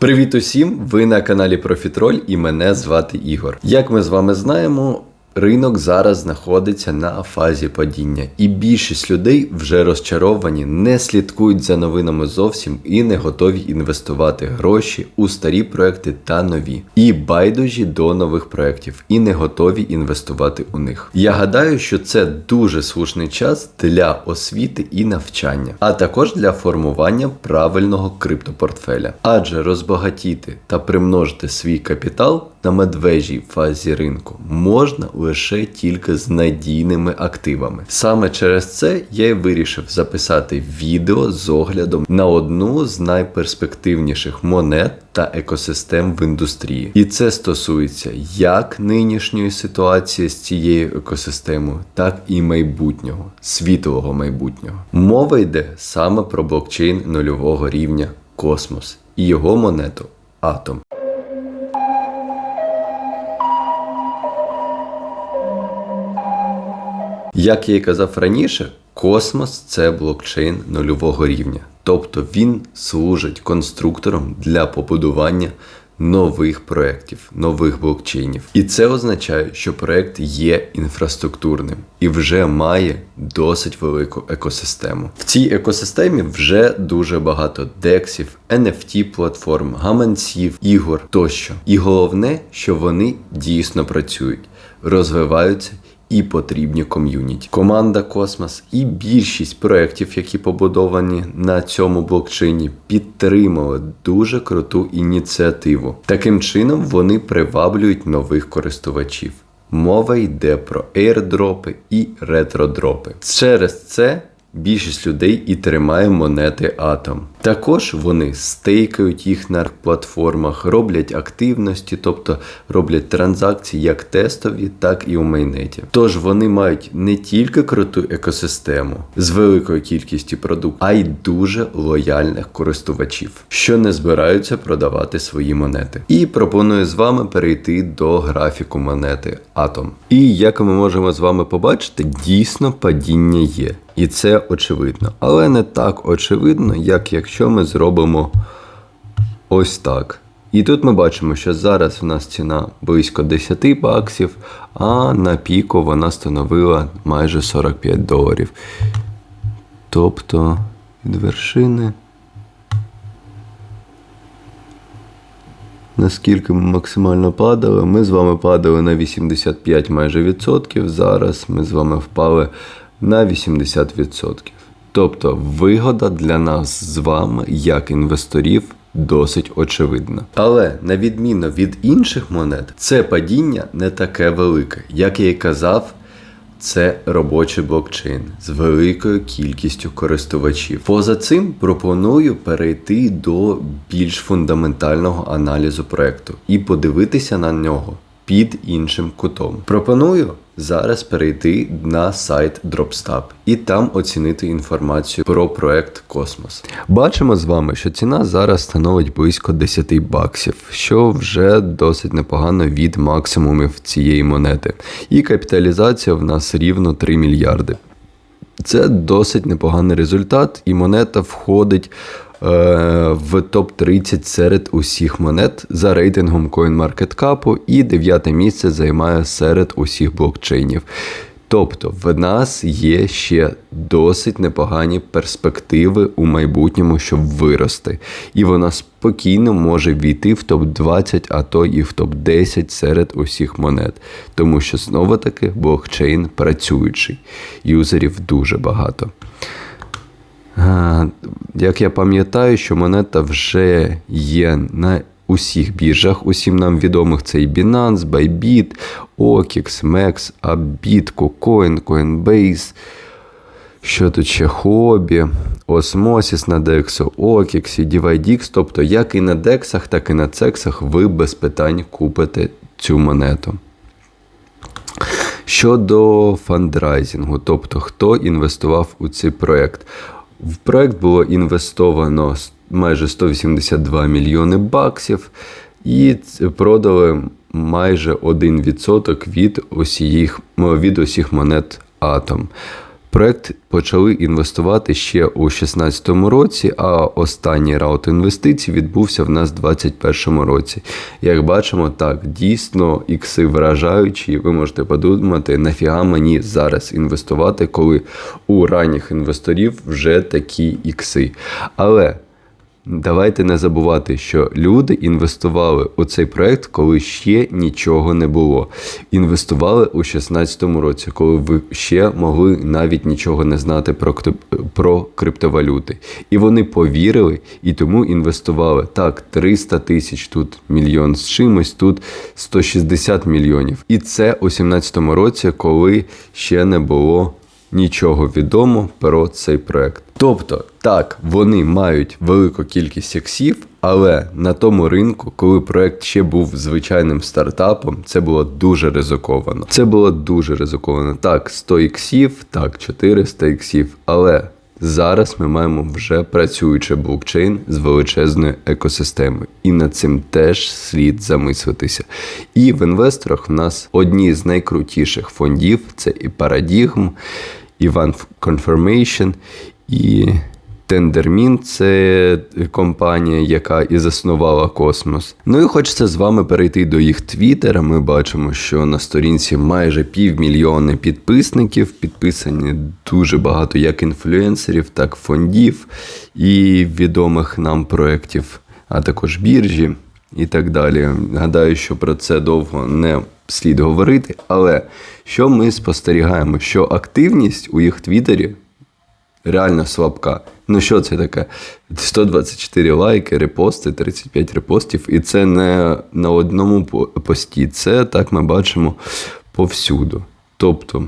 Привіт усім! Ви на каналі Профітроль і мене звати Ігор. Як ми з вами знаємо, ринок зараз знаходиться на фазі падіння, і більшість людей вже розчаровані, не слідкують за новинами зовсім і не готові інвестувати гроші у старі проекти та нові, і байдужі до нових проєктів, і не готові інвестувати у них. Я гадаю, що це дуже слушний час для освіти і навчання, а також для формування правильного криптопортфеля, адже розбагатіти та примножити свій капітал на медвежій фазі ринку можна лише тільки з надійними активами. Саме через це я й вирішив записати відео з оглядом на одну з найперспективніших монет та екосистем в індустрії. І це стосується як нинішньої ситуації з цією екосистемою, так і майбутнього, світлого майбутнього. Мова йде саме про блокчейн нульового рівня Космос і його монету Атом. Як я і казав раніше, космос це блокчейн нульового рівня. Тобто він служить конструктором для побудування нових проєктів, нових блокчейнів. І це означає, що проєкт є інфраструктурним і вже має досить велику екосистему. В цій екосистемі вже дуже багато дексів, NFT платформ, гаманців, ігор тощо. І головне, що вони дійсно працюють, розвиваються і потрібні ком'юніті. Команда Космос і більшість проєктів, які побудовані на цьому блокчейні, підтримали дуже круту ініціативу. Таким чином вони приваблюють нових користувачів. Мова йде про airdropи і ретродропи. Через це більшість людей і тримає монети Атом. Також вони стейкають їх на платформах, роблять активності, тобто роблять транзакції як тестові, так і у майнеті. Тож вони мають не тільки круту екосистему з великою кількістю продуктів, а й дуже лояльних користувачів, що не збираються продавати свої монети. І пропоную з вами перейти до графіку монети Атом. І як ми можемо з вами побачити, дійсно падіння є. І це очевидно. Але не так очевидно, як якщо ми зробимо ось так. І тут ми бачимо, що зараз в нас ціна близько 10 баксів, а на піку вона становила майже 45 доларів. Тобто від вершини. Наскільки ми максимально падали, ми з вами падали на 85 майже відсотків. Зараз ми з вами впали на 80%. Тобто вигода для нас з вами, як інвесторів, досить очевидна. Але на відміну від інших монет, це падіння не таке велике. Як я й казав, це робочий блокчейн з великою кількістю користувачів. Поза цим пропоную перейти до більш фундаментального аналізу проекту і подивитися на нього під іншим кутом. Пропоную зараз перейти на сайт Dropstab і там оцінити інформацію про проект Космос. Бачимо з вами, що ціна зараз становить близько 10 баксів, що вже досить непогано від максимумів цієї монети. І капіталізація в нас рівно 3 мільярди. Це досить непоганий результат, і монета входить в топ-30 серед усіх монет за рейтингом CoinMarketCap і дев'яте місце займає серед усіх блокчейнів. Тобто в нас є ще досить непогані перспективи у майбутньому, щоб вирости. І вона спокійно може війти в топ-20, а то і в топ-10 серед усіх монет. Тому що знову таки блокчейн працюючий. Юзерів дуже багато. Як я пам'ятаю, що монета вже є на усіх біржах, усім нам відомих це і Binance, Bybit, OKX, MEX, Abit, KuCoin, Coinbase. Що тут ще хобі, Осмосіс на DEX, OKX, DivideX, тобто як і на DEX, так і на CEX ви без питань купите цю монету. Щодо фандрайзингу, тобто хто інвестував у цей проєкт. В проект було інвестовано майже 182 мільйони баксів, і продали майже 1% від усіх, від усіх монет Атом. Проект почали інвестувати ще у 2016 році, а останній раут інвестицій відбувся в нас у 2021 році. Як бачимо, так дійсно ікси вражаючі. Ви можете подумати, нафіга мені зараз інвестувати, коли у ранніх інвесторів вже такі ікси. Але Давайте не забувати, що люди інвестували у цей проект, коли ще нічого не було. Інвестували у 2016 році, коли ви ще могли навіть нічого не знати про, про криптовалюти. І вони повірили і тому інвестували. Так, 300 тисяч, тут мільйон з чимось, тут 160 мільйонів. І це у 2017 році, коли ще не було нічого відомо про цей проект. Тобто, так, вони мають велику кількість іксів, але на тому ринку, коли проект ще був звичайним стартапом, це було дуже ризиковано. Це було дуже ризиковано. Так, 100 іксів, так, 400 іксів, але. Зараз ми маємо вже працюючий блокчейн з величезною екосистемою, і над цим теж слід замислитися. І в інвесторах в нас одні з найкрутіших фондів це і Paradigm, і One Confirmation, і Тендермін це компанія, яка і заснувала космос. Ну і хочеться з вами перейти до їх твіттера. Ми бачимо, що на сторінці майже півмільйони підписників, підписані дуже багато як інфлюенсерів, так фондів і відомих нам проєктів, а також біржі і так далі. Гадаю, що про це довго не слід говорити. Але що ми спостерігаємо? Що активність у їх твіттері реально слабка. Ну що це таке? 124 лайки, репости, 35 репостів. І це не на одному пості. Це так ми бачимо повсюду. Тобто,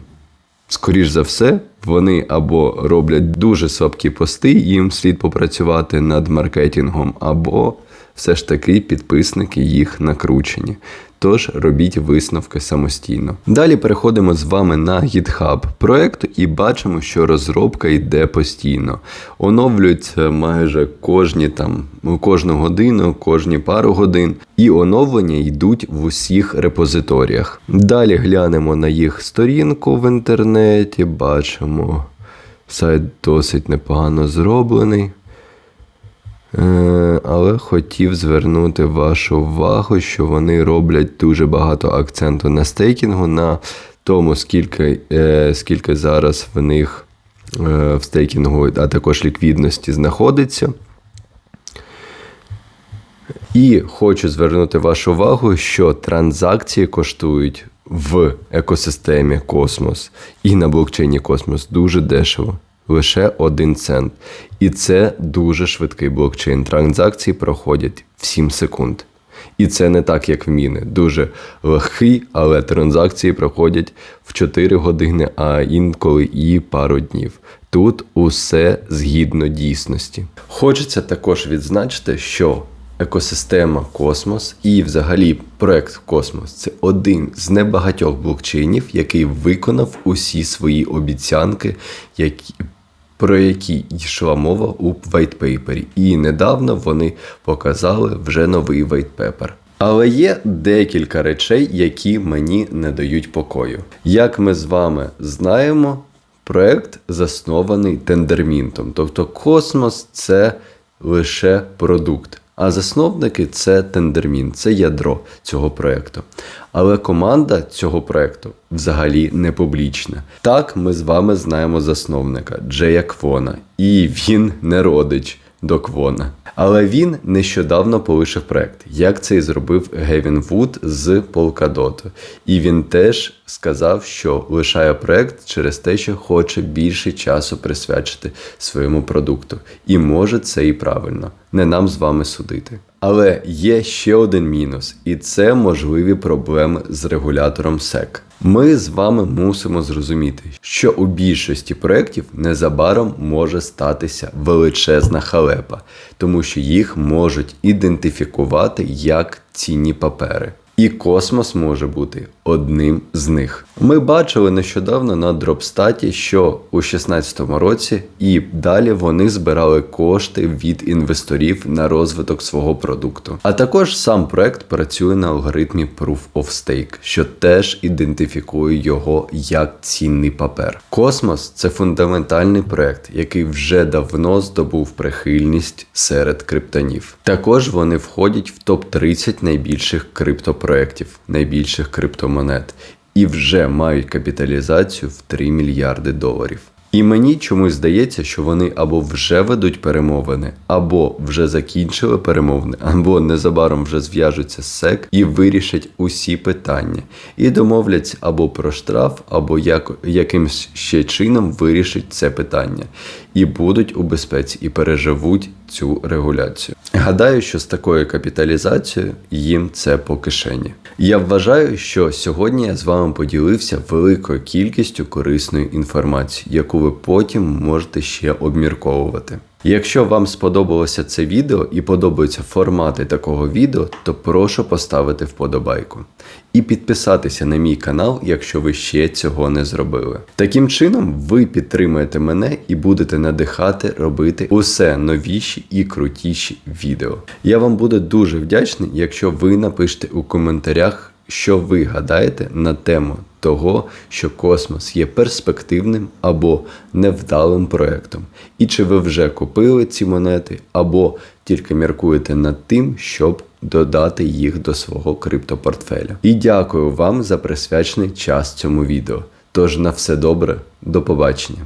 скоріш за все, вони або роблять дуже слабкі пости, їм слід попрацювати над маркетингом, або все ж таки підписники їх накручені. Тож робіть висновки самостійно. Далі переходимо з вами на GitHub проекту і бачимо, що розробка йде постійно. Оновлюється майже кожні там кожну годину, кожні пару годин, і оновлення йдуть в усіх репозиторіях. Далі глянемо на їх сторінку в інтернеті, бачимо, сайт досить непогано зроблений. Е, Але хотів звернути вашу увагу, що вони роблять дуже багато акценту на стейкінгу, на тому, скільки, е, скільки зараз в них е, в стейкінгу, а також ліквідності знаходиться. І хочу звернути вашу увагу, що транзакції коштують в екосистемі Космос і на блокчейні Космос дуже дешево. Лише 1 цент. І це дуже швидкий блокчейн. Транзакції проходять в 7 секунд. І це не так, як в міни. Дуже легкий, але транзакції проходять в 4 години, а інколи і пару днів. Тут усе згідно дійсності. Хочеться також відзначити, що екосистема Космос і взагалі проект Космос це один з небагатьох блокчейнів, який виконав усі свої обіцянки, які. Про які йшла мова у вайтпейпері. І недавно вони показали вже новий вайтпепер. Але є декілька речей, які мені не дають покою. Як ми з вами знаємо, проект заснований тендермінтом. Тобто космос це лише продукт. А засновники це тендермін, це ядро цього проекту. Але команда цього проекту взагалі не публічна. Так, ми з вами знаємо засновника Джея Квона, і він не родич до Квона. Але він нещодавно полишив проект, як це і зробив Гевін Вуд з Polkadot. І він теж сказав, що лишає проект через те, що хоче більше часу присвячити своєму продукту. І може це і правильно, не нам з вами судити. Але є ще один мінус, і це можливі проблеми з регулятором SEC. Ми з вами мусимо зрозуміти, що у більшості проєктів незабаром може статися величезна халепа, тому що їх можуть ідентифікувати як цінні папери. І космос може бути одним з них. Ми бачили нещодавно на Дропстаті, що у 2016 році і далі вони збирали кошти від інвесторів на розвиток свого продукту. А також сам проект працює на алгоритмі Proof of Stake, що теж ідентифікує його як цінний папер. Космос це фундаментальний проект, який вже давно здобув прихильність серед криптонів. Також вони входять в топ 30 найбільших криптопроєктів, найбільших криптомонет і вже мають капіталізацію в 3 мільярди доларів. І мені чомусь здається, що вони або вже ведуть перемовини, або вже закінчили перемовини, або незабаром вже зв'яжуться з СЕК і вирішать усі питання, і домовляться або про штраф, або як, якимсь ще чином вирішать це питання, і будуть у безпеці, і переживуть цю регуляцію. Гадаю, що з такою капіталізацією їм це по кишені. Я вважаю, що сьогодні я з вами поділився великою кількістю корисної інформації, яку ви потім можете ще обмірковувати. Якщо вам сподобалося це відео і подобаються формати такого відео, то прошу поставити вподобайку і підписатися на мій канал, якщо ви ще цього не зробили. Таким чином, ви підтримуєте мене і будете надихати робити усе новіші і крутіші відео. Я вам буду дуже вдячний, якщо ви напишете у коментарях, що ви гадаєте на тему того, що космос є перспективним або невдалим проектом, і чи ви вже купили ці монети, або тільки міркуєте над тим, щоб додати їх до свого криптопортфеля. І дякую вам за присвячений час цьому відео. Тож на все добре, до побачення.